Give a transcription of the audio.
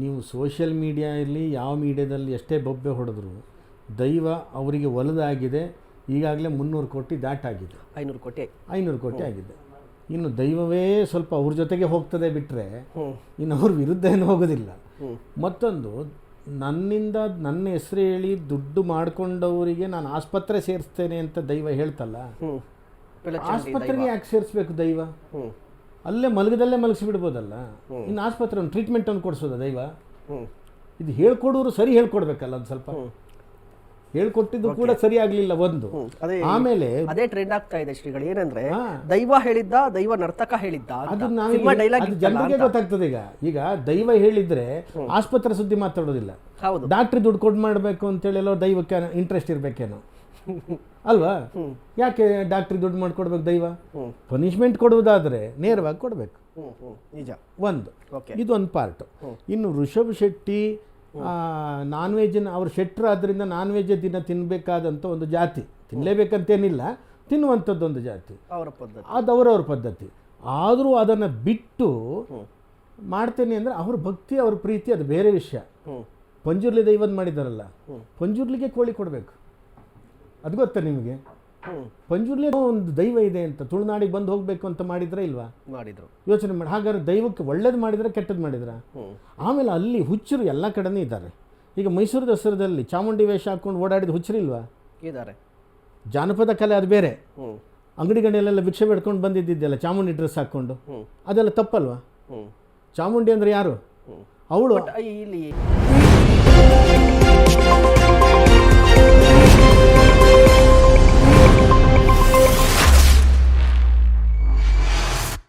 ನೀವು social media ಇರಲಿ ಯಾವ ಮೀಡಿಯಾದಲ್ಲಿ ಎಷ್ಟೇ ಬೊಬ್ಬೆ ಹೊಡೆದ್ರು ದೈವ ಅವರಿಗೆ ಒಲದಾಗಿದೆ ಈಗಾಗಲೇ ಮುನ್ನೂರು ಕೋಟಿ ದಾಟಾಗಿದೆ. ಐನೂರು ಕೋಟಿ ಐನೂರು ಕೋಟಿ ಆಗಿದೆ. ಇನ್ನು ದೈವವೇ ಸ್ವಲ್ಪ ಅವ್ರ ಜೊತೆಗೆ ಹೋಗ್ತದೆ ಬಿಟ್ಟರೆ ಇನ್ನು ಅವ್ರ ವಿರುದ್ಧ ಏನು ಹೋಗೋದಿಲ್ಲ. ಮತ್ತೊಂದು ನನ್ನಿಂದ ನನ್ನ ಹೆಸರು ಹೇಳಿ ದುಡ್ಡು ಮಾಡಿಕೊಂಡವರಿಗೆ ನಾನು ಆಸ್ಪತ್ರೆ ಸೇರಿಸ್ತೇನೆ ಅಂತ ದೈವ ಹೇಳ್ತಲ್ಲ. ಆಸ್ಪತ್ರೆಗೆ ಯಾಕೆ ಸೇರಿಸ್ಬೇಕು ದೈವ? ಅಲ್ಲೇ ಮಲಗದಲ್ಲೇ ಮಲಗಿಸಿಬಿಡ್ಬೋದಲ್ಲ? ಇನ್ನು ಆಸ್ಪತ್ರೆ ಒಂದು ಟ್ರೀಟ್ಮೆಂಟ್ ಅನ್ನು ಕೊಡಿಸೋದ ದೈವ? ಇದು ಹೇಳ್ಕೊಡೋರು ಸರಿ ಹೇಳ್ಕೊಡ್ಬೇಕಲ್ಲ ಒಂದು ಸ್ವಲ್ಪ? ಹೇಳ್ಕೊಟ್ಟಿದ್ದು ಕೂಡ ಸರಿ ಆಗ್ಲಿಲ್ಲ ಒಂದು. ಅದೇ ಆಮೇಲೆ ಅದೇ ಟ್ರೆಂಡ್ ಆಗ್ತಾ ಇದೆ ಶ್ರೀಗಳು. ಏನಂದ್ರೆ ದೈವ ಹೇಳಿದ್ದ ದೈವ ನರ್ತಕ ಹೇಳಿದ್ದ ಅದು ಜನರಿಗೆ ಗೊತ್ತಾಗ್ತದೆ ಈಗ. ಈಗ ದೈವ ಹೇಳಿದ್ರೆ ಆಸ್ಪತ್ರೆ ಸುದ್ದಿ ಮಾತಾಡೋದಿಲ್ಲ. ಹೌದು. ಡಾಕ್ಟ್ರಿ ದುಡ್ಡು ಕೊಟ್ಟು ಮಾಡಬೇಕು ಅಂತೇಳಿ ಎಲ್ಲೋ ದೈವಕ್ಕೆ ಇಂಟ್ರೆಸ್ಟ್ ಇರಬೇಕೇನೋ. ಅಲ್ವಾ? ಯಾಕೆ ಡಾಕ್ಟ್ರಿಗೆ ದುಡ್ಡು ಮಾಡ್ಕೊಡ್ಬೇಕು ದೈವ. ಪನಿಷ್ಮೆಂಟ್ ಕೊಡುವುದಾದ್ರೆ ನೇರವಾಗಿ ಕೊಡಬೇಕು. ನಿಜ. ಒಂದು. ಇದೊಂದು ಪಾರ್ಟ್ ಇನ್ನು ಋಷಭ್ ಶೆಟ್ಟಿ ನಾನ್ ವೆಜ್ನ ಅವ್ರ ಶೆಟ್ರು ಆದ್ದರಿಂದ ನಾನ್ ವೆಜ್ ದಿನ ತಿನ್ನಬೇಕಾದಂಥ ಒಂದು ಜಾತಿ. ತಿನ್ನಲೇಬೇಕಂತೇನಿಲ್ಲ ತಿನ್ನುವಂಥದ್ದೊಂದು ಜಾತಿ. ಅವರ ಪದ್ಧತಿ. ಅದು ಅವರವ್ರ ಪದ್ಧತಿ. ಆದರೂ ಅದನ್ನು ಬಿಟ್ಟು ಮಾಡ್ತೇನೆ ಅಂದರೆ ಅವ್ರ ಭಕ್ತಿ ಅವ್ರ ಪ್ರೀತಿ ಅದು ಬೇರೆ ವಿಷಯ. ಪಂಜುರ್ಲಿ ದೈವದ್ ಮಾಡಿದಾರಲ್ಲ. ಪಂಜುರ್ಲಿಗೆ ಕೋಳಿ ಕೊಡಬೇಕು. ಅದು ಗೊತ್ತಾ ನಿಮಗೆ? ಪಂಜುರ್ಲಿ ಒಂದು ದೈವ ಇದೆ ಅಂತ ತುಳುನಾಡಿಗೆ ಬಂದು ಹೋಗಬೇಕು ಅಂತ ಮಾಡಿದ್ರೆ ಇಲ್ವಾ? ಮಾಡಿದ್ರು. ಯೋಚನೆ ಮಾಡಿ ಹಾಗಾದ್ರೆ ದೈವಕ್ಕೆ ಒಳ್ಳೇದು ಮಾಡಿದ್ರೆ ಕೆಟ್ಟದ್ದು ಮಾಡಿದ್ರ? ಆಮೇಲೆ ಅಲ್ಲಿ ಹುಚ್ಚರು ಎಲ್ಲ ಕಡೆನೇ ಇದ್ದಾರೆ. ಈಗ ಮೈಸೂರು ದಸರಾದಲ್ಲಿ ಚಾಮುಂಡಿ ವೇಷ ಹಾಕೊಂಡು ಓಡಾಡಿದ ಹುಚ್ಚರಿಲ್ವಾ ಇದ್ದಾರೆ. ಜಾನಪದ ಕಲೆ ಅದು ಬೇರೆ. ಅಂಗಡಿಗಳೆಲ್ಲ ಭಿಕ್ಷೆ ಬೇಡ್ಕೊಂಡು ಬಂದಿದ್ದಿದ್ದೆಲ್ಲ ಚಾಮುಂಡಿ ಡ್ರೆಸ್ ಹಾಕ್ಕೊಂಡು? ಅದೆಲ್ಲ ತಪ್ಪಲ್ವಾ? ಚಾಮುಂಡಿ ಅಂದರೆ ಯಾರು? ಅವಳು ಇಲ್ಲಿ